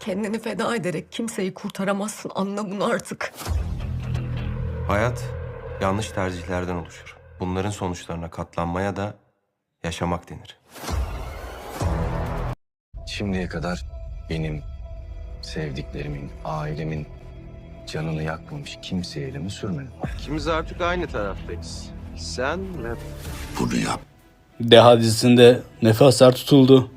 Kendini feda ederek kimseyi kurtaramazsın. Anla bunu artık. Hayat yanlış tercihlerden oluşur. Bunların sonuçlarına katlanmaya da yaşamak denir. Şimdiye kadar benim, sevdiklerimin, ailemin canını yakmamış kimseye elimi sürmedim. İkimiz artık aynı taraftayız. Sen ve Deha dizisinde nefesler tutuldu.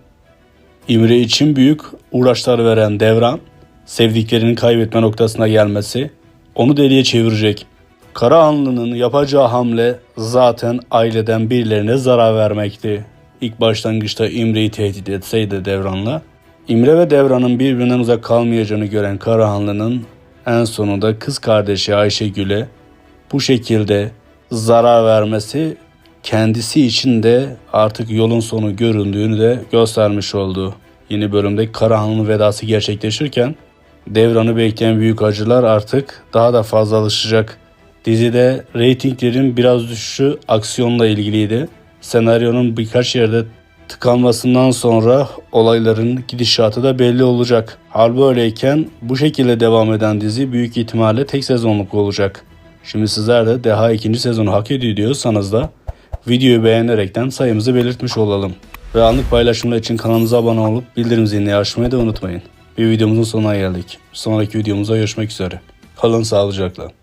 İmre için büyük uğraşlar veren Devran, sevdiklerini kaybetme noktasına gelmesi onu deliye çevirecek. Karahanlı'nın yapacağı hamle zaten aileden birilerine zarar vermekti. İlk başlangıçta İmre'yi tehdit etseydi Devran'la, İmre ve Devran'ın birbirinden uzak kalmayacağını gören Karahanlı'nın en sonunda kız kardeşi Ayşegül'e bu şekilde zarar vermesi kendisi için de artık yolun sonu göründüğünü de göstermiş oldu. Yeni bölümde Karahan'ın vedası gerçekleşirken Devran'ı bekleyen büyük acılar artık daha da fazla alışacak. Dizide reytinglerin biraz düşüşü aksiyonla ilgiliydi. Senaryonun birkaç yerde tıkanmasından sonra olayların gidişatı da belli olacak. Hal böyleyken bu şekilde devam eden dizi büyük ihtimalle tek sezonluk olacak. Şimdi sizler de Deha ikinci sezonu hak ediyor diyorsanız da videoyu beğenerekten sayımızı belirtmiş olalım. Ve anlık paylaşımlar için kanalımıza abone olup bildirim zilini açmayı da unutmayın. Bir videomuzun sonuna geldik. Sonraki videomuzda görüşmek üzere. Kalın sağlıcakla.